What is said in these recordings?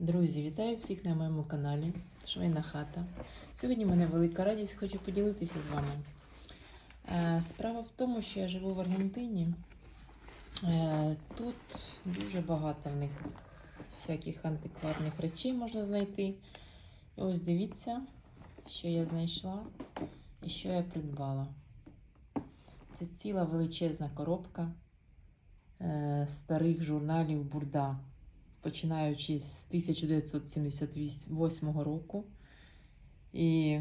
Друзі, вітаю всіх на моєму каналі Швейна хата. Сьогодні в мене велика радість, хочу поділитися з вами. Е, Справа в тому, що я живу в Аргентині. Е, Тут дуже багато в них всяких антикварних речей можна знайти. І ось дивіться, що я знайшла і що я придбала. Це ціла величезна коробка е, старих журналів Бурда починаючи з 1978 року і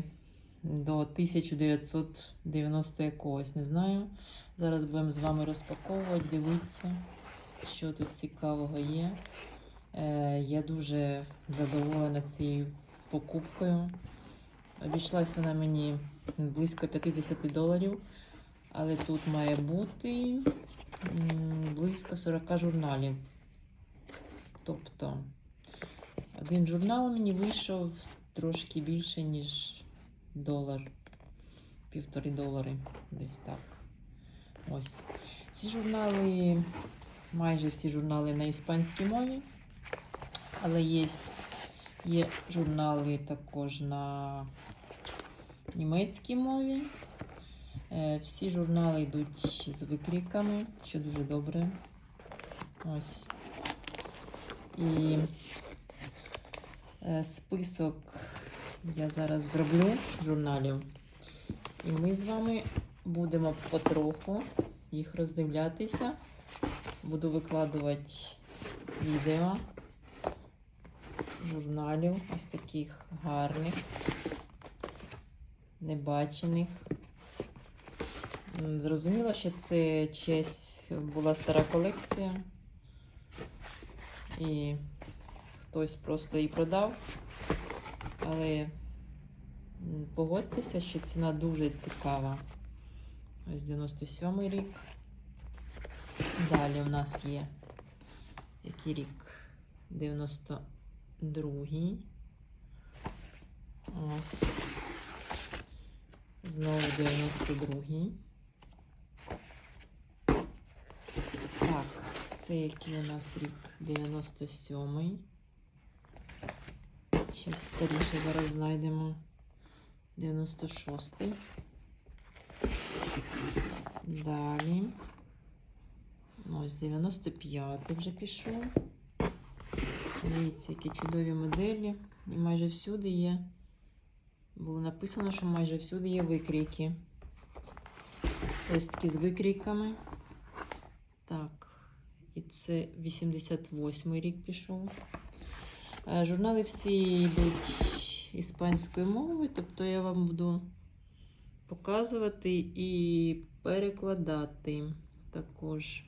до 1990 якогось, не знаю. Зараз будемо з вами розпаковувати, дивитися, що тут цікавого є. Е, я дуже задоволена цією покупкою. Обійшлась вона мені близько 50 доларів, але тут має бути близько 40 журналів. Тобто один журнал мені вийшов трошки більше, ніж долар, півтори долари, десь так. Ось. Всі журнали, майже всі журнали на іспанській мові, але є, є журнали також на німецькій мові. Е, Всі журнали йдуть з викрійками, що дуже добре. Ось. І е, список я зараз зроблю журналів. І ми з вами будемо потроху їх роздивлятися. Буду викладувати відео журналів ось таких гарних, небачених. Зрозуміло, що це честь була стара колекція. І хтось просто її продав. Але погодьтеся, що ціна дуже цікава. Ось 97 рік. Далі у нас є який рік? 92. Ось. Знову 92. Так, це який у нас рік? 97-й. Щось старіше зараз знайдемо. 96-й. Далі. Ось 95-й вже пішов. Дивіться, які чудові моделі. І майже всюди є. Було написано, що майже всюди є викрійки. Листки з викрійками. Так. Це 88 рік пішов. Е, Журнали всі йдуть іспанською мовою, тобто я вам буду показувати і перекладати також.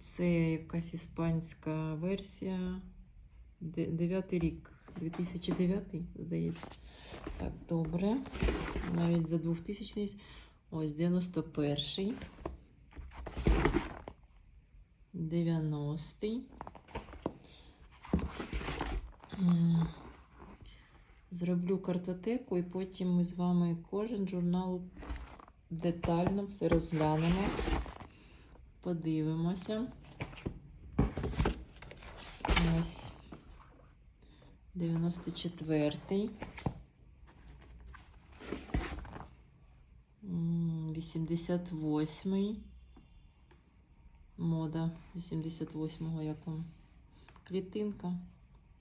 Це якась іспанська версія. Де- Дев'ятий рік. 2009, здається. Так, добре. Навіть за 2000 Ось 91-й. 90-й. Зроблю картотеку і потім ми з вами кожен журнал детально все розглянемо. Подивимося. Ось 94-й. М, 88-й. Мода 88-го, як вам клітинка.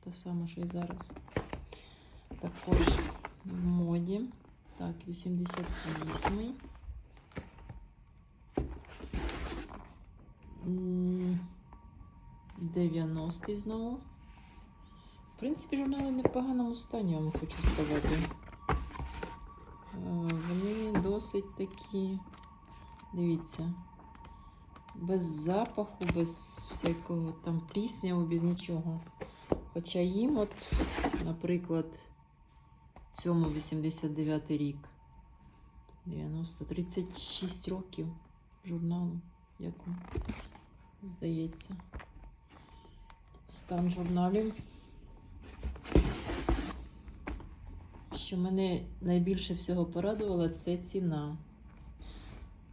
Та сама, що і зараз. Також в моді. Так, 88-й. М, 90-й знову. В принципі, журнали не в поганому стані, вам хочу сказати. Е, Вони досить такі, дивіться, без запаху, без всякого там плісняву, без нічого. Хоча їм, от, наприклад, цьому 89 рік, 90, 36 років журналу, як здається. Стан журналів. Що мене найбільше всього порадувало, це ціна.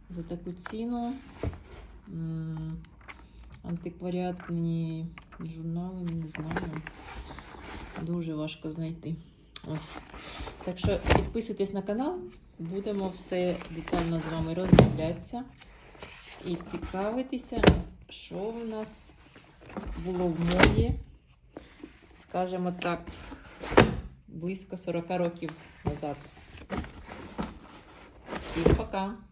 За таку ціну антикваріатні Журнали не знаю. Дуже важко знайти. Ось. Так що підписуйтесь на канал, будемо все детально з вами роздивлятися і цікавитися, що в нас було в моді, скажімо так, близько 40 років назад. Всім пока!